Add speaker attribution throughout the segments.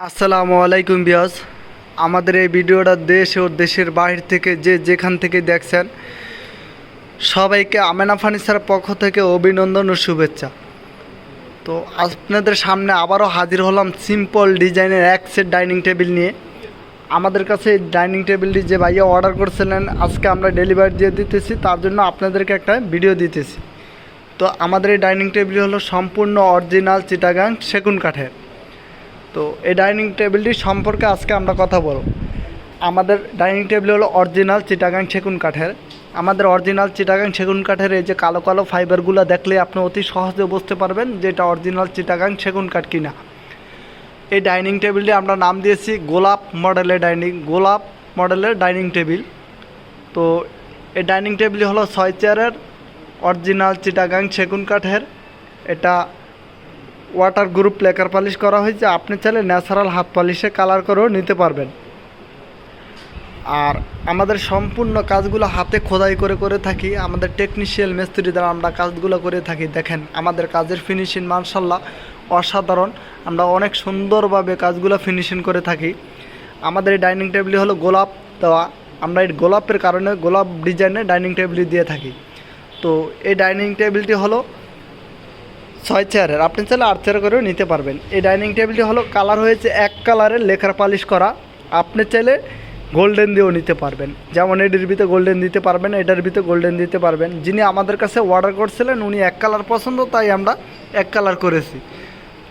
Speaker 1: আসসালামু আলাইকুম বিয়াস আমাদের এই ভিডিওটা দেশ ও দেশের বাইরে থেকে যে যেখান থেকে দেখছেন, সবাইকে আমেনা ফার্নিচার পক্ষ থেকে অভিনন্দন ও শুভেচ্ছা। তো আপনাদের সামনে আবারও হাজির হলাম সিম্পল ডিজাইনের এক সেট ডাইনিং টেবিল নিয়ে। আমাদের কাছে এই ডাইনিং টেবিলটি যে ভাইয়া অর্ডার করছিলেন, আজকে আমরা ডেলিভারি দিয়ে দিতেছি, তার জন্য আপনাদেরকে একটা ভিডিও দিতেছি। তো আমাদের এই ডাইনিং টেবিল হলো সম্পূর্ণ অরিজিনাল চিটাগাং সেগুন কাঠের। তো এই ডাইনিং টেবিলটি সম্পর্কে আজকে আমরা কথা বলব। আমাদের ডাইনিং টেবিল হলো অরিজিনাল চিটাগাং সেগুন কাঠের। আমাদের অরিজিনাল চিটাগাং সেগুন কাঠের এই যে কালো কালো ফাইবারগুলো দেখলে আপনি অতি সহজে বুঝতে পারবেন যে এটা অরিজিনাল চিটাগাং সেগুন কাঠ কিনা। এই ডাইনিং টেবিলটি আমরা নাম দিয়েছি গোলাপ মডেলের ডাইনিং, গোলাপ মডেলের ডাইনিং টেবিল। তো এই ডাইনিং টেবিল হলো ছয় চেয়ারের অরিজিনাল চিটাগাং সেগুন কাঠের। এটা ওয়াটার গ্রুপ লেকার পালিশ করা হয়েছে। আপনি চাইলে ন্যাচারাল হাত পালিশে কালার করেও নিতে পারবেন। আর আমাদের সম্পূর্ণ কাজগুলো হাতে খোদাই করে করে থাকি। আমাদের টেকনিশিয়াল মিস্ত্রি দ্বারা আমরা কাজগুলো করে থাকি। দেখেন, আমাদের কাজের ফিনিশিং মার্শাল্লাহ অসাধারণ। আমরা অনেক সুন্দরভাবে কাজগুলো ফিনিশিং করে থাকি। আমাদের এই ডাইনিং টেবিলই হলো গোলাপ দেওয়া। আমরা এই গোলাপের কারণে গোলাপ ডিজাইনে ডাইনিং টেবিল দিয়ে থাকি। তো এই ডাইনিং টেবিলটি হলো ছয় চেয়ারের। আপনি চাইলে আট চেয়ার করেও নিতে পারবেন। এই ডাইনিং টেবিলটি হলো, কালার হয়েছে এক কালারের, লেখার পালিশ করা। আপনি চাইলে গোল্ডেন দিয়েও নিতে পারবেন। যেমন এটির ভিতরে গোল্ডেন দিতে পারবেন, এটার ভিতরে গোল্ডেন দিতে পারবেন। যিনি আমাদের কাছে অর্ডার করছিলেন, উনি এক কালার পছন্দ, তাই আমরা এক কালার করেছি।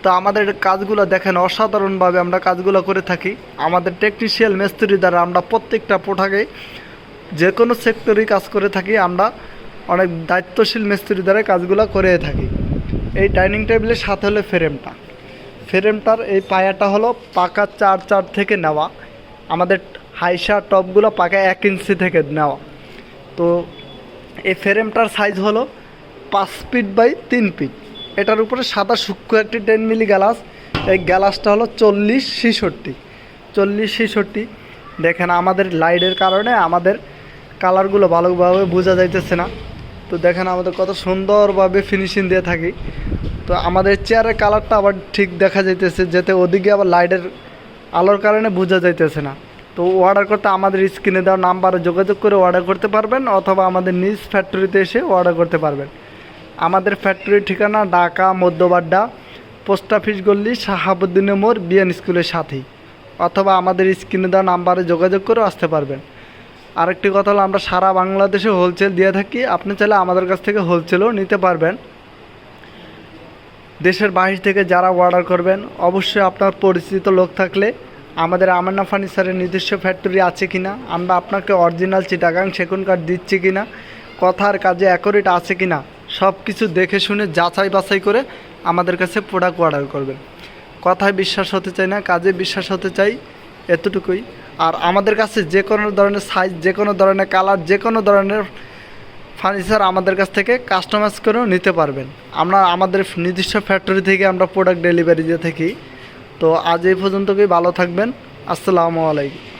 Speaker 1: তো আমাদের কাজগুলো দেখেন, অসাধারণভাবে আমরা কাজগুলো করে থাকি। আমাদের টেকনিশিয়াল মিস্ত্রি দ্বারা আমরা প্রত্যেকটা পোঠাকে যে কোনো সেক্টরেই কাজ করে থাকি। আমরা অনেক দায়িত্বশীল মিস্ত্রি দ্বারা কাজগুলো করে থাকি। এই ডাইনিং টেবিলের সাথে হলো ফ্রেমটা। ফ্রেমটার এই পায়াটা হলো পাকা চার চার থেকে নেওয়া। আমাদের হাইসা টপগুলো পাকা এক ইঞ্চি থেকে নেওয়া। তো এই ফ্রেমটার সাইজ হলো পাঁচ ফিট বাই তিন ফিট। এটার উপরে সাদা সূক্ষ্ম একটি টেন মিলি গ্যালাস এই গ্যালাসটা হলো চল্লিশ ছেষট্টি। চল্লিশ ছেষট্টি। দেখেন আমাদের লাইটের কারণে আমাদের কালারগুলো ভালোভাবে বোঝা যাইতেছে না। তো দেখেন আমাদের কত সুন্দরভাবে ফিনিশিং দিয়ে থাকি। তো আমাদের চেয়ারের কালারটা আবার ঠিক দেখা যাইতেছে, যাতে ওদিকে আবার লাইটের আলোর কারণে বোঝা যাইতেছে না। তো অর্ডার করতে আমাদের স্ক্রিনে দেওয়া নাম্বারে যোগাযোগ করে অর্ডার করতে পারবেন, অথবা আমাদের নিজ ফ্যাক্টরিতে এসে অর্ডার করতে পারবেন। আমাদের ফ্যাক্টরির ঠিকানা ঢাকা, মধ্যবাড্ডা, পোস্ট অফিস গল্লি শাহাবুদ্দিনের মোড়, বিএন স্কুলের সাথেই। অথবা আমাদের স্ক্রিনে দেওয়া নাম্বারে যোগাযোগ করে আসতে পারবেন। আরেকটি কথা হলো, আমরা সারা বাংলাদেশে হোলসেল দিয়ে থাকি। আপনি চাইলে আমাদের কাছ থেকে হোলসেলও নিতে পারবেন। দেশের বাইরে থেকে যারা অর্ডার করবেন, অবশ্যই আপনার পরিচিত লোক থাকলে আমাদের আমান্না ফার্নিচারের নিজস্ব ফ্যাক্টরি আছে কি না আমরা আপনাকে অরিজিনাল চিটাগাং সেগুন কাঠ দিচ্ছি কি না কথার কাজে অ্যাকোরেট আছে কিনা সব কিছু দেখে শুনে যাচাই বাছাই করে আমাদের কাছে প্রোডাক্ট অর্ডার করবেন। কথায় বিশ্বাস হতে চাই না, কাজে বিশ্বাস হতে চাই, এতটুকুই। আর আমাদের কাছে যে কোনো ধরনের সাইজ যে কোনো ধরনের কালার যে কোনো ধরনের ফার্নিচার আমাদের কাছ থেকে কাস্টমাইজ করেও নিতে পারবেন। আমরা আমাদের নির্দিষ্ট ফ্যাক্টরি থেকে আমরা প্রোডাক্ট ডেলিভারি দিয়ে থাকি। তো আজ এই পর্যন্তকেই ভালো থাকবেন। আসসালামু আলাইকুম।